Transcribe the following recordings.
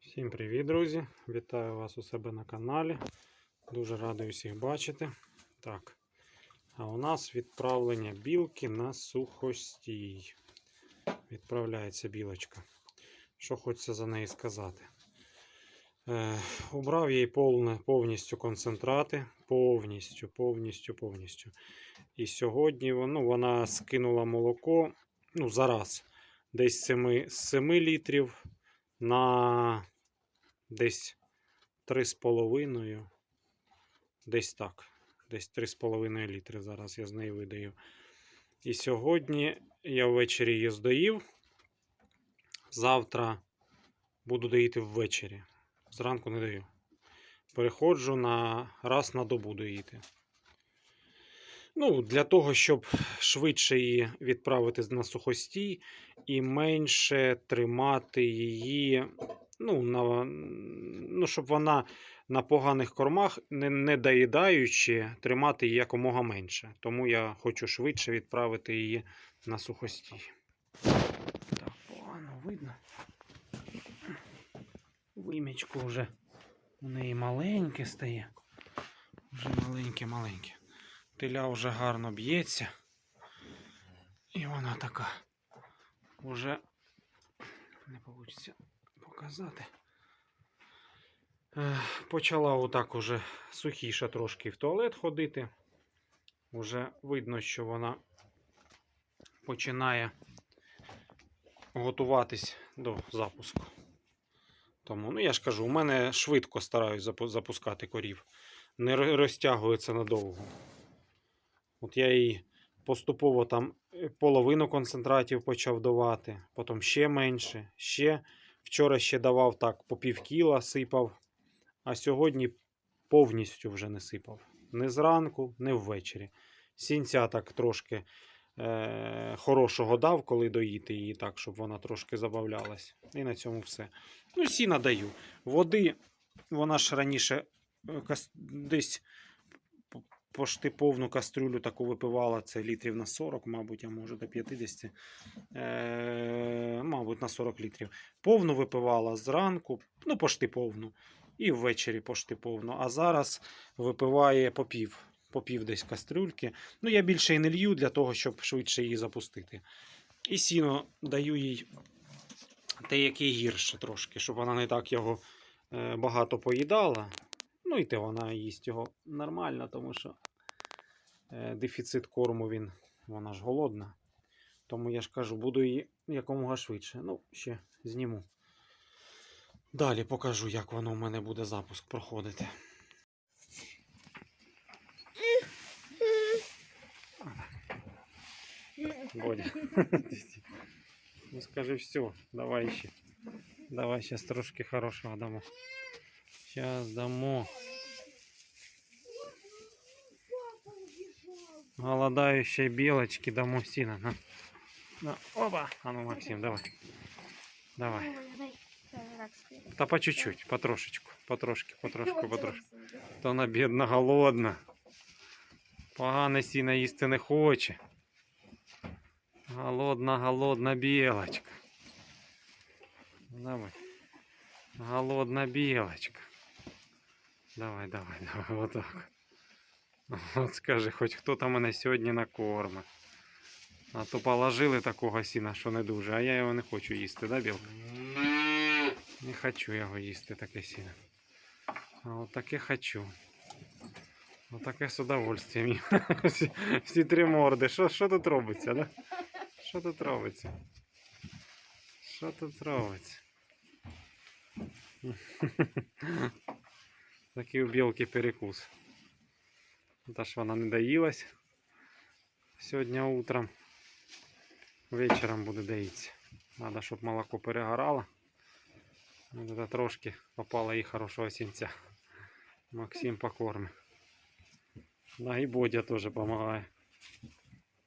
Всім привіт, друзі! Вітаю вас у себе на каналі. Дуже радий усіх бачити. Так, а у нас відправлення білки на сухостій. Відправляється білочка. Що хочеться за неї сказати? Е, убрав їй повне, повністю концентрати. Повністю, повністю, повністю. І сьогодні ну, вона скинула молоко ну, зараз. Десь 7, з 7 літрів на десь 3,5. Десь так. Десь 3,5 літри зараз я з неї видаю. І сьогодні я ввечері її здоїв. Завтра буду доїти ввечері. Зранку не даю. Переходжу на раз на добу доїти. Ну, для того, щоб швидше її відправити на сухостій і менше тримати її, ну, на, ну щоб вона на поганих кормах, не, не доїдаючи, тримати її якомога менше. Тому я хочу швидше відправити її на сухостій. Так, погано видно. Вимічку вже у неї маленьке стає. Вже маленьке-маленьке. Теля вже гарно б'ється. І вона така. Уже не вийде показати. Почала отак уже сухіше трошки в туалет ходити. Уже видно, що вона починає готуватись до запуску. Тому, ну я ж кажу, у мене швидко стараюсь запускати корів. Не розтягується надовго. От я їй поступово там е, половину концентратів почав давати, потім ще менше, ще. Вчора ще давав так по пів кіла сипав, а сьогодні повністю вже не сипав. Не зранку, не ввечері. Сінця так трошки е- хорошого дав, коли доїти її так, щоб вона трошки забавлялась. І на цьому все. Ну, сіна даю. Води, вона ж раніше е, десь пошти повну кастрюлю таку випивала. Це літрів на 40, мабуть, а може до 50. Е, мабуть, на 40 літрів. Повну випивала зранку, ну, пошти повну. І ввечері пошти повну. А зараз випиває по пів. По пів десь кастрюльки. Ну, я більше і не лью для того, щоб швидше її запустити. І сіно даю їй те, гірше трошки, щоб вона не так його е, багато поїдала. Ну і те вона їсть його нормально, тому що е, дефіцит корму він, вона ж голодна. Тому я ж кажу, буду її якомога швидше. Ну, ще зніму. Далі покажу, як воно в мене буде запуск проходити. Бодя. Ну скажи все, давай еще. Давай сейчас трошки хорошего дамо. Сейчас дамо. Голодающей белочки дамо сина. На. На. Оба. А ну, Максим, давай. Давай. Та по чуть-чуть, потрошечку. Потрошки, потрошку, потрошку. То вона бідна, голодна. Погане сіна їсти не хоче. Голодна, голодна білочка. Давай. Голодна білочка. Давай, давай, давай, вот так. От скажи, хоч хто там мене сьогодні накорме. А то положили такого сіна, що не дуже, а я його не хочу їсти, да, білка? Не хочу його їсти, таке сіно. А от таке хочу. От таке з удовольствием. всі, всі три морди. Що тут робиться, да? Що тут робиться? Що тут робиться? Такий у білки перекус. Та ж вона не доїлась сьогодні утром. Вечором буде доїтися. Треба, щоб молоко перегорало. Тут трошки попало їй хорошого сінця. Максим покорми. Да, і Бодя теж допомагає.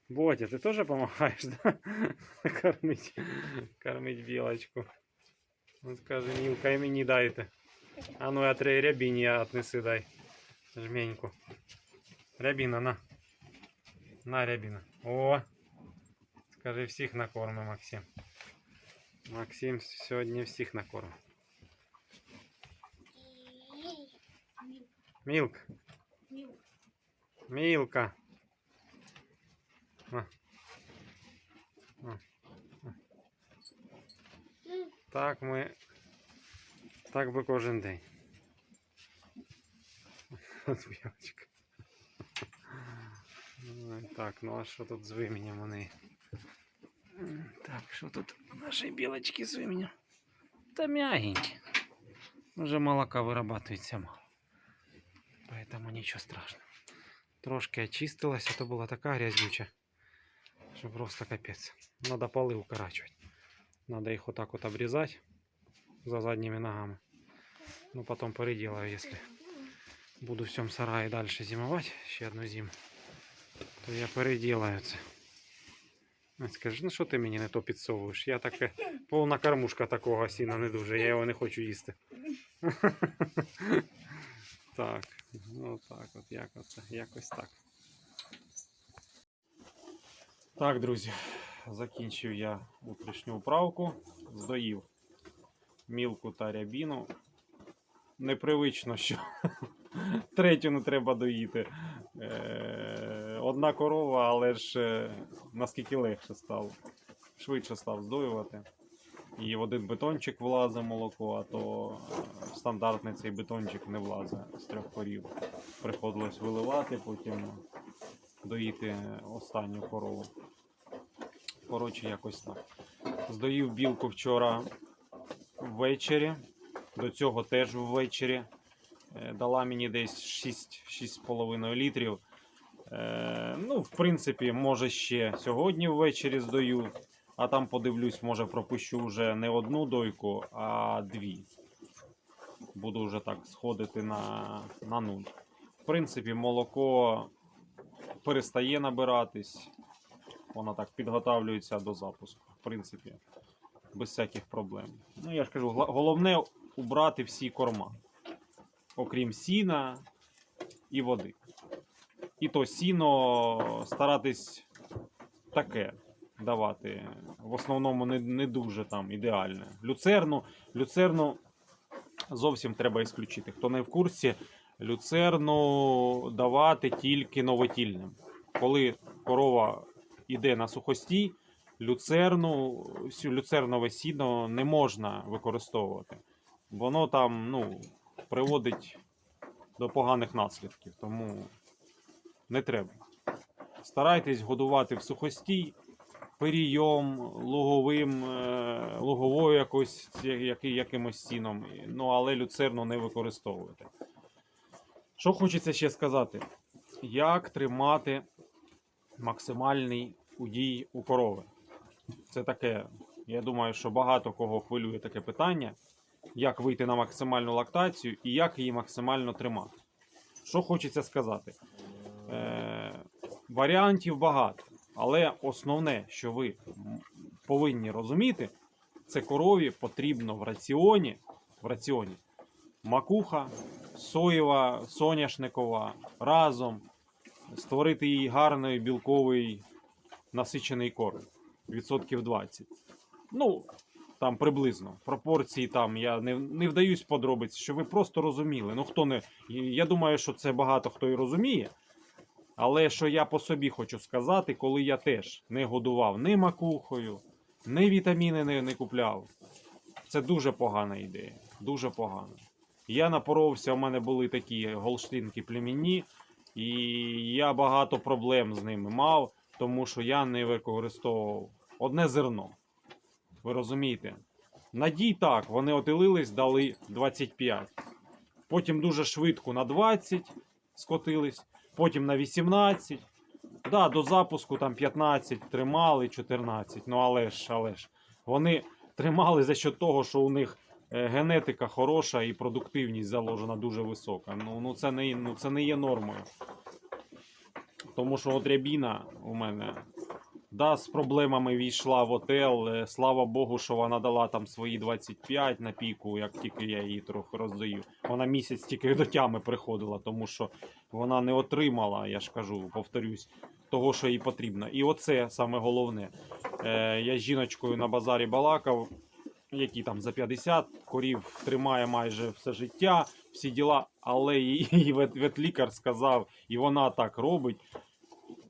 Бодя, ти теж допомагаєш, да? Кормить, кормить білочку. Он скаже, Мілка, і мені дайте. А ну я три рябіння отнеси дай. Жменьку. Рябина, на. На рябина. О! Скажи, всіх накорми, Максим. Максим сьогодні всіх накорм. Мілк. Мілка. На. Так мы. Так би кожен день. От білочка. Ой, Так, ну а що тут з вимінням вони? М, Так, що тут наші білочки з вимінням? Та мягенькі. Уже молока вырабатывается мало. Поэтому ничего страшного. Трошки очистилась, а то была такая грязнючая, что просто капец. Надо полы укорачивать. Надо их вот так вот обрезать За задними ногами. Ну, потом переделаю, если буду в всем сарае дальше зимовать, ще одну зиму, то я переделаю. Ну, Скажи, ну що ти мені не то підсовуєш? Я таке повна кормушка такого сіна не дуже, я його не хочу їсти. Так, ну так от, якось, якось так. Так, друзі, закінчив я утрішню управку, здоїв мілку та рябіну. Непривично, що третю не треба доїти. Е, Одна корова, але ж е, наскільки легше стало. Швидше став здоювати. І в один бетончик влазить молоко, а то е, стандартний цей бетончик не влазить з трьох корів. Приходилось виливати, потім доїти останню корову. Коротше, якось так. Здоїв білку вчора ввечері. До цього теж ввечері. Е, Дала мені десь 6 6,5 літрів. Е, ну, в принципі, може ще сьогодні ввечері здою. А там подивлюсь, може пропущу вже не одну дойку, а дві. Буду вже так сходити на, на нуль. В принципі, молоко перестає набиратись. Воно так підготавлюється до запуску. В принципі, без всяких проблем. Ну, я ж кажу, головне убрати всі корма. Окрім сіна і води. І то сіно старатись таке давати. В основному не, не дуже там ідеальне. Люцерну, люцерну зовсім треба ісключити. Хто не в курсі, люцерну давати тільки новотільним. Коли корова йде на сухостій, люцерну, сю- люцернове сіно не можна використовувати. Воно там ну, приводить до поганих наслідків, тому не треба. Старайтесь годувати в сухостій, перійом, луговим, е, луговою якось, якимось сіном, ну але люцерну не використовуйте. Що хочеться ще сказати? Як тримати максимальний удій у корови? Це таке, я думаю, що багато кого хвилює таке питання. Як вийти на максимальну лактацію і як її максимально тримати. Що хочеться сказати? Е, варіантів багато. Але основне, що ви повинні розуміти, це корові потрібно в раціоні, в раціоні макуха, соєва, соняшникова разом створити їй гарний білковий насичений корм відсотків 20. Ну, там приблизно. Пропорції там я не, не вдаюсь подробиці, що ви просто розуміли. Ну, хто не. Я думаю, що це багато хто і розуміє. Але що я по собі хочу сказати, коли я теж не годував ні макухою, ні вітаміни не, не купляв. Це дуже погана ідея. Дуже погана. Я напоровся, у мене були такі голштинки племінні, і я багато проблем з ними мав, тому що я не використовував одне зерно. Ви розумієте? Надій так, вони отилились, дали 25. Потім дуже швидко на 20 скотились, потім на 18. Да, до запуску там 15 тримали, 14. Ну але ж, але ж. Вони тримали за счет того, що у них е, генетика хороша і продуктивність заложена дуже висока. Ну, ну, це, не, ну це не є нормою. Тому що от рябіна у мене да, з проблемами війшла в отел. Е, Слава Богу, що вона дала там свої 25 на піку, як тільки я її трохи роздаю. Вона місяць тільки до тями приходила, тому що вона не отримала, я ж кажу, повторюсь, того, що їй потрібно. І оце саме головне. Е, я з жіночкою на базарі балакав. які там за 50 корів тримає майже все життя, всі діла, але її ветлікар сказав, і вона так робить.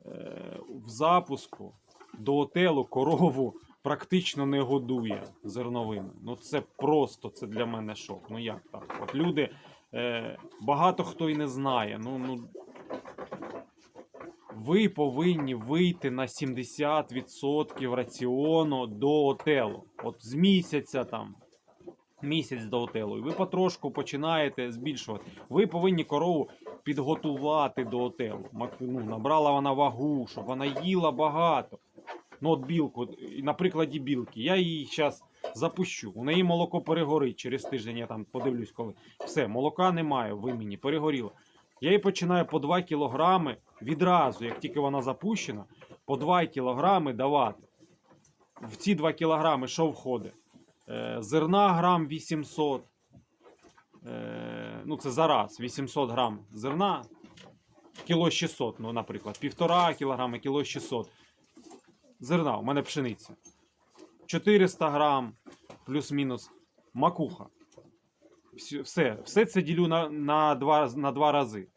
Е, в запуску до отелу корову практично не годує зерновими. Ну це просто це для мене шок. Ну як так? От люди, е, багато хто і не знає. Ну, ну, ви повинні вийти на 70% раціону до отелу. От з місяця там. Місяць до отелу, і ви потрошку починаєте збільшувати. Ви повинні корову підготувати до отелу. Ну, набрала вона вагу, щоб вона їла багато. Ну, от білку, на прикладі білки. Я її зараз запущу. У неї молоко перегорить через тиждень. Я там подивлюсь, коли. Все, молока немає в імені, перегоріло. Я їй починаю по 2 кілограми відразу, як тільки вона запущена, по 2 кілограми давати. В ці 2 кілограми що входить? Е, зерна грам 800. Е, ну, це зараз 800 грам зерна. Кіло 600, ну, наприклад, півтора кілограми, кіло 600. Зерна, у мене пшениця. 400 грам, плюс-мінус макуха. Все, все це ділю на, на, два, на два рази.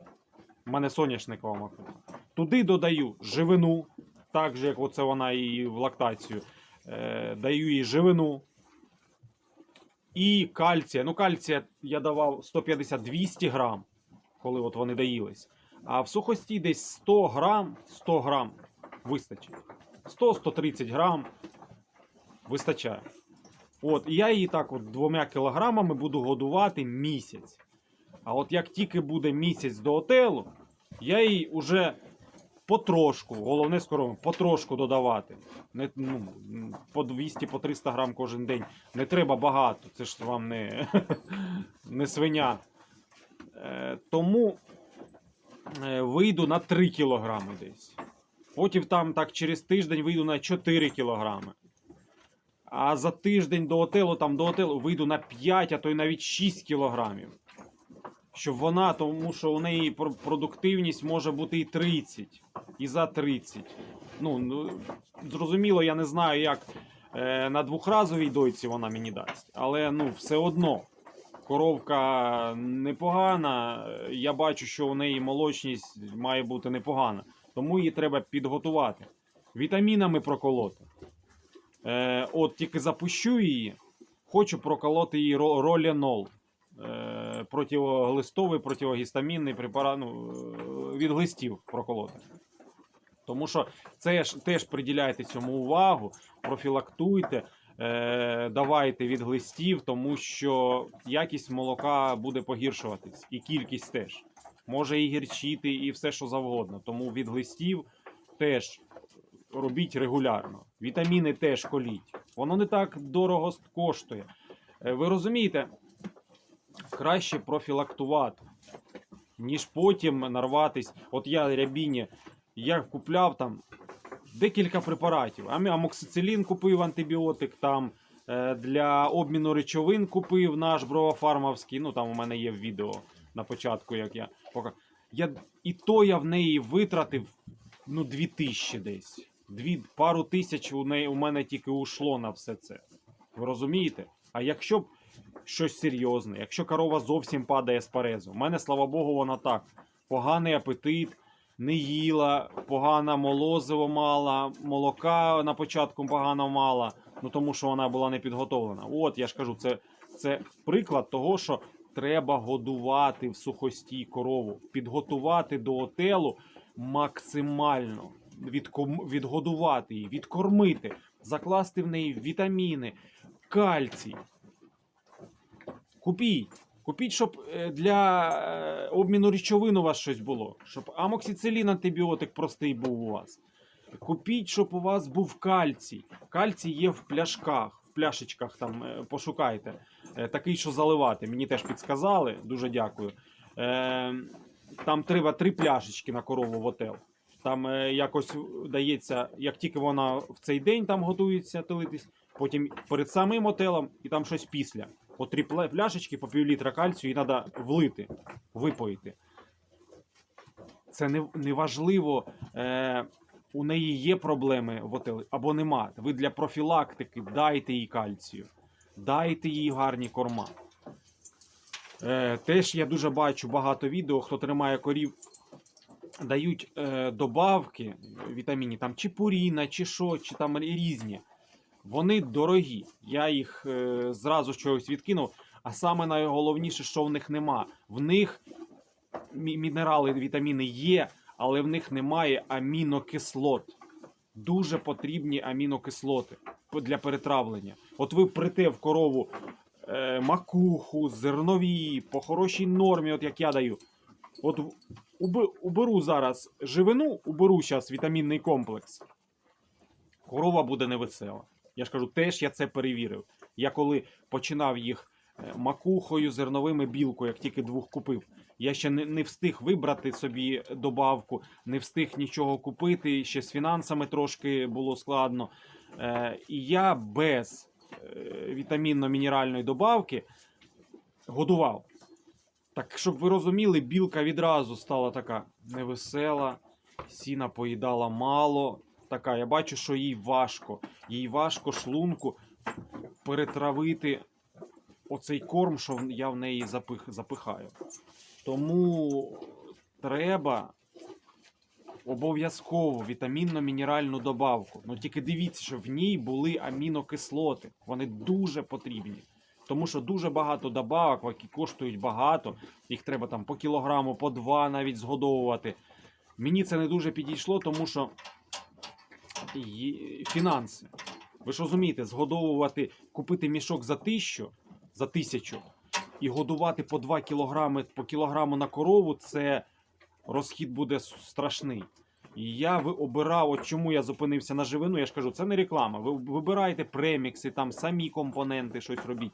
У мене соняшникова макуха. Туди додаю живину, так же, як оце вона і в лактацію. Е, даю їй живину. І кальція. Ну, кальція я давав 150-200 грам, коли от вони доїлись. А в сухості десь 100 грам, 100 грам вистачить. 100-130 грам вистачає. От, і я її так от двома кілограмами буду годувати місяць. А от як тільки буде місяць до отелу, я їй уже потрошку, головне скоро, потрошку додавати. Не, ну, по 200 по 300 грам кожен день. Не треба багато, це ж вам не, не свиня. Е, тому е, вийду на 3 кілограми десь. Потім там так через тиждень вийду на 4 кілограми. А за тиждень до отелу, там до отелу вийду на 5, а то й навіть 6 кілограмів. Щоб вона, тому що у неї продуктивність може бути і 30, і за 30. Ну, ну зрозуміло, я не знаю, як е, на двохразовій дойці вона мені дасть. Але ну, все одно. Коровка непогана. е, Я бачу, що у неї молочність має бути непогана. Тому її треба підготувати. Вітамінами проколоти. Е, от тільки запущу її, хочу проколоти її ро- ролінол. Е, противоглистовий, противогістамінний препарат ну, е, від глистів проколоти. Тому що це ж теж приділяйте цьому увагу, профілактуйте, е, давайте від глистів, тому що якість молока буде погіршуватись, і кількість теж. Може і гірчити, і все, що завгодно. Тому від глистів теж робіть регулярно. Вітаміни теж коліть. Воно не так дорого коштує. Е, Ви розумієте, краще профілактувати, ніж потім нарватись. От я рябіні, я купляв там декілька препаратів. Ам- Амоксицилін купив антибіотик, там е, для обміну речовин купив наш бровофармовський. Ну там у мене є відео на початку, як я. Я і то я в неї витратив ну, дві тисячі десь. Дві, пару тисяч у неї у мене тільки ушло на все це. Ви розумієте? А якщо б щось серйозне, якщо корова зовсім падає з парезу, у мене, слава Богу, вона так. Поганий апетит, не їла, погана молозиво мала, молока на початку погано мала, ну тому що вона була не підготовлена. От я ж кажу, це, це приклад того, що треба годувати в сухості корову, підготувати до отелу максимально, відком- відгодувати її, відкормити, закласти в неї вітаміни, кальцій. Купіть. Купіть, щоб е, для е, обміну речовин у вас щось було. Щоб амоксицилін антибіотик простий був у вас. Купіть, щоб у вас був кальцій. Кальцій є в пляшках, в пляшечках там е, пошукайте. Е, Такий, що заливати. Мені теж підсказали. Дуже дякую. Е, Там треба три пляшечки на корову в отел. Там е, якось дається, як тільки вона в цей день там готується тилитись, потім перед самим отелом і там щось після. По три пляшечки по пів літра кальцію і треба влити, випоїти. Це не, не важливо, е, у неї є проблеми в отелі або нема. Ви для профілактики дайте їй кальцію. Дайте їй гарні корма. Е, теж я дуже бачу багато відео, хто тримає корів, дають е, добавки вітамінні, там чи пуріна, чи що, чи там різні. Вони дорогі. Я їх е, зразу чогось відкинув. А саме найголовніше, що в них нема. В них мі- мінерали, вітаміни є, але в них немає амінокислот. Дуже потрібні амінокислоти для перетравлення. От ви прите в корову е, макуху, зернові, по хорошій нормі, от як я даю. От уберу зараз живину, уберу зараз вітамінний комплекс. Корова буде невесела. Я ж кажу, теж я це перевірив. Я коли починав їх е, макухою, зерновими білкою, як тільки двох купив, я ще не, не встиг вибрати собі добавку, не встиг нічого купити. Ще з фінансами трошки було складно. Е, і я без е, вітамінно-мінеральної добавки годував. Так, щоб ви розуміли, білка відразу стала така невесела, сіна поїдала мало. Така, я бачу, що їй важко. Їй важко шлунку перетравити оцей корм, що я в неї запих, запихаю. Тому треба обов'язково вітамінно-мінеральну добавку. Ну тільки дивіться, що в ній були амінокислоти. Вони дуже потрібні. Тому що дуже багато добавок, які коштують багато. Їх треба там по кілограму, по два навіть згодовувати. Мені це не дуже підійшло, тому що фінанси. Ви ж розумієте, згодовувати, купити мішок за тисячу, за тисячу і годувати по 2 кілограми по кілограму на корову, це розхід буде страшний. І я ви- обирав, от чому я зупинився на живину, я ж кажу, це не реклама. Ви вибираєте премікси, там самі компоненти, щось робіть.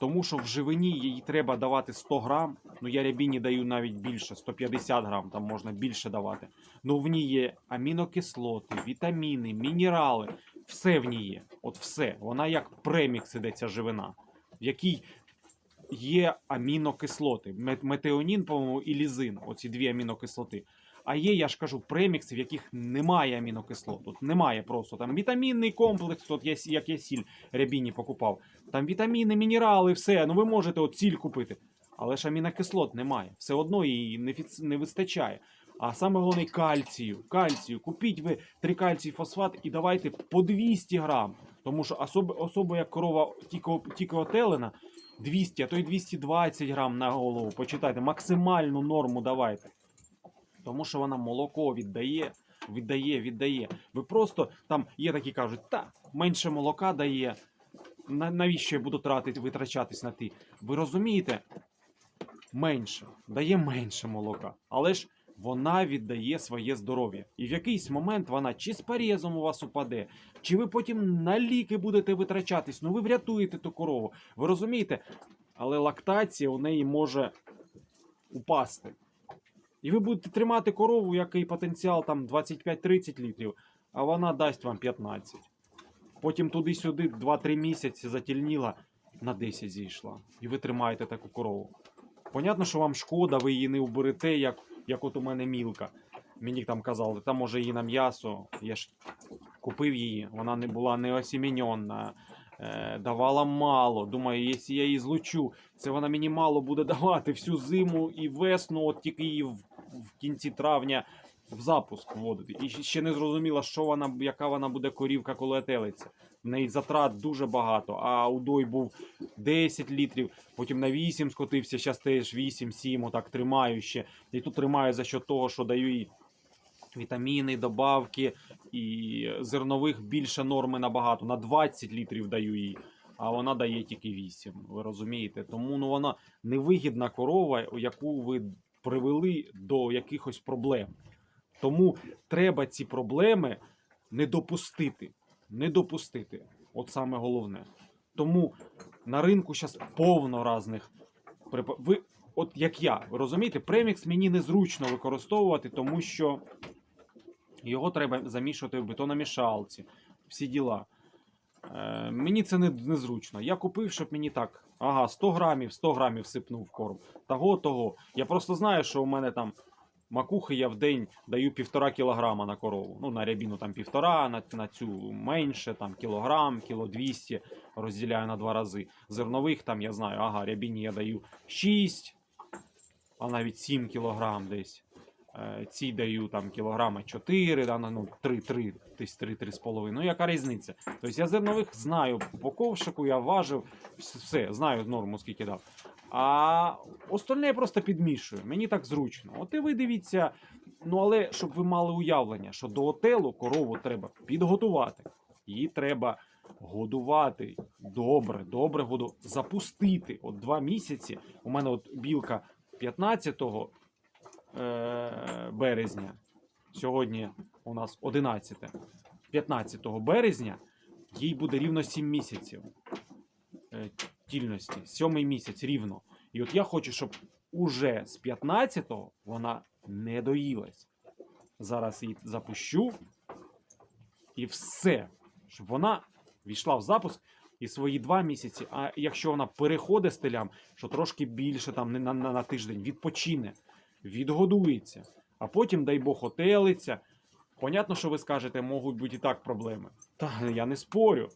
Тому що в живині їй треба давати 100 грам. Ну я рябіні даю навіть більше, 150 грам, там можна більше давати. Ну в ній є амінокислоти, вітаміни, мінерали. Все в ній є. От все. Вона як премікс іде ця живина, в якій є амінокислоти. Метеонін, по-моєму, і лізин. Оці дві амінокислоти. А є, я ж кажу, премікси, в яких немає амінокислот. От немає просто там вітамінний комплекс, от я, як я сіль рябіні покупав. Там вітаміни, мінерали, все. Ну ви можете от сіль купити. Але ж амінокислот немає. Все одно її не, не вистачає. А саме головне кальцію. Кальцію. Купіть ви трикальцій фосфат і давайте по 200 грам. Тому що особо, особо як корова тільки, тільки отелена, 200, а то й 220 грам на голову. Почитайте, максимальну норму давайте. Тому що вона молоко віддає, віддає, віддає. Ви просто там є такі кажуть, та менше молока дає. Навіщо я буду тратити, витрачатись на ти? Ви розумієте? Менше, дає менше молока. Але ж вона віддає своє здоров'я. І в якийсь момент вона чи з парезом у вас упаде, чи ви потім на ліки будете витрачатись. Ну ви врятуєте ту корову. Ви розумієте? Але лактація у неї може упасти. І ви будете тримати корову, який потенціал там 25-30 літрів, а вона дасть вам 15. Потім туди-сюди 2-3 місяці затільніла, на 10 зійшла. І ви тримаєте таку корову. Понятно, що вам шкода, ви її не уберете, як, як от у мене мілка. Мені там казали, там може її на м'ясо. Я ж купив її, вона не була не осіміньонна, е, давала мало. Думаю, якщо я її злучу, це вона мені мало буде давати всю зиму і весну, от тільки її в, в кінці травня в запуск вводити. І ще не зрозуміла, що вона, яка вона буде корівка, коли отелиться. В неї затрат дуже багато, а удой був 10 літрів, потім на 8 скотився, зараз теж 8-7, отак тримаю ще. І тут тримаю за що того, що даю їй вітаміни, добавки і зернових більше норми набагато. На 20 літрів даю їй, а вона дає тільки 8. Ви розумієте? Тому ну, вона невигідна корова, яку ви привели до якихось проблем. Тому треба ці проблеми не допустити. Не допустити. От саме головне. Тому на ринку зараз повно різних Ви, от як я, ви розумієте, премікс мені незручно використовувати, тому що його треба замішувати в бетономішалці, всі діла. Е, мені це не, незручно. Я купив, щоб мені так. Ага, 100 грамів, 100 грамів сипнув в корм. Того, того. Я просто знаю, що у мене там Макухи я в день даю півтора кілограма на корову. Ну, на рябіну там півтора, на, на цю менше, там кілограм, кіло 200, розділяю на два рази. Зернових там я знаю, ага, рябіні я даю 6, а навіть 7 кілограм десь. Е, Ці даю там кілограми 4, да, ну 3, 3, десь 3, 3,5. Ну яка різниця? Тобто я зернових знаю по ковшику, я важив, все, знаю норму, скільки дав. А остальне я просто підмішую. Мені так зручно. От і ви дивіться, ну але щоб ви мали уявлення, що до отелу корову треба підготувати. Її треба годувати добре, добре году, запустити. От два місяці. У мене от білка 15 е, березня. Сьогодні у нас 11. 15 березня їй буде рівно 7 місяців е, тільності. Сьомий місяць рівно. І от я хочу, щоб уже з 15-го вона не доїлась. Зараз її запущу. І все. Щоб вона війшла в запуск і свої два місяці. А якщо вона переходить стилям, що трошки більше там на, на, на тиждень, відпочине, відгодується, а потім, дай Бог, отелиться. Понятно, що ви скажете, можуть бути і так проблеми. Та я не спорю.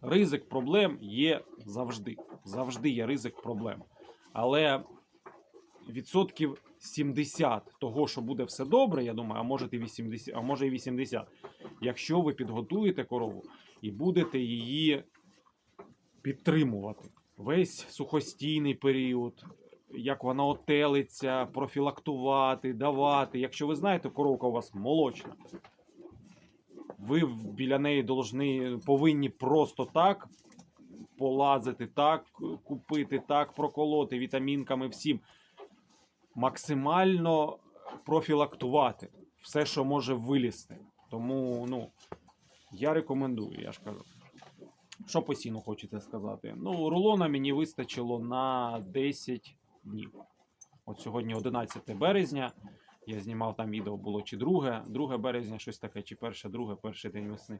Ризик проблем є завжди. Завжди є ризик проблем. Але відсотків 70 того, що буде все добре, я думаю, а може і 80, а може і 80. Якщо ви підготуєте корову і будете її підтримувати весь сухостійний період, як вона отелиться, профілактувати, давати. Якщо ви знаєте, коровка у вас молочна, ви біля неї должны, повинні просто так полазити, так купити, так проколоти вітамінками всім. Максимально профілактувати все, що може вилізти. Тому, ну, я рекомендую, я ж кажу. Що по сіну хочете сказати? Ну, рулона мені вистачило на 10 днів. От сьогодні 11 березня. Я знімав там відео було чи друге, 2 березня, щось таке, чи перше, друге, перший день весни.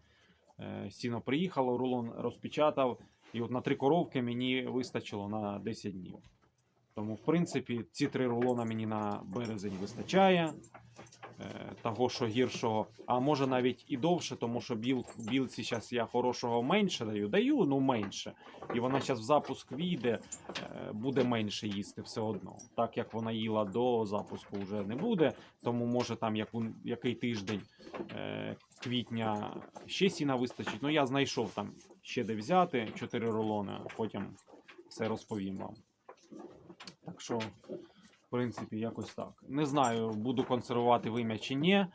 Е, Сіно приїхало, рулон розпечатав, і от на три коровки мені вистачило на 10 днів. Тому, в принципі, ці три рулона мені на березень вистачає. Е, Того, що гіршого, а може навіть і довше, тому що біл, білці зараз я хорошого менше даю. Даю, ну менше. І вона зараз в запуск війде, е, буде менше їсти все одно. Так як вона їла до запуску, вже не буде. Тому може там яку, який тиждень е, квітня ще сіна вистачить. Ну я знайшов там ще де взяти 4 рулони, потім все розповім вам. Так що, принципі, якось так. Не знаю, буду консервувати вим'я чи ні.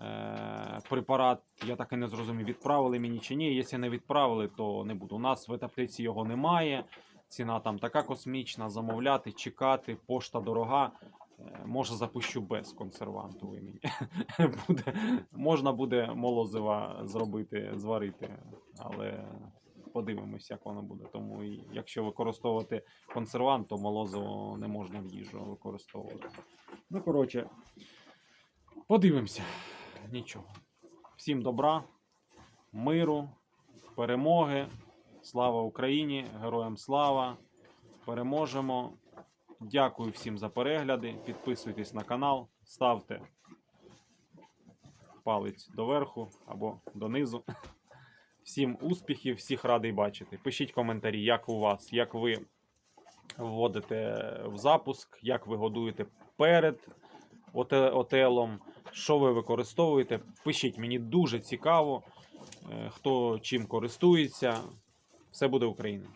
Е, препарат, я так і не зрозумів, відправили мені чи ні. Якщо не відправили, то не буду. У нас в етаптиці його немає. Ціна там така космічна, замовляти, чекати, пошта дорога. Е, Може, запущу без консерванту вимінь. буде, можна буде молозива зробити, зварити, але подивимось, як воно буде. Тому якщо використовувати консервант, то молозиво не можна в їжу використовувати. Ну, коротше, подивимося. Нічого. Всім добра, миру, перемоги. Слава Україні! Героям слава! Переможемо! Дякую всім за перегляди. Підписуйтесь на канал, ставте палець доверху або донизу. Всім успіхів, всіх радий бачити. Пишіть коментарі, як у вас, як ви вводите в запуск, як ви годуєте перед отелом, що ви використовуєте. Пишіть, мені дуже цікаво, е, хто чим користується. Все буде Україна.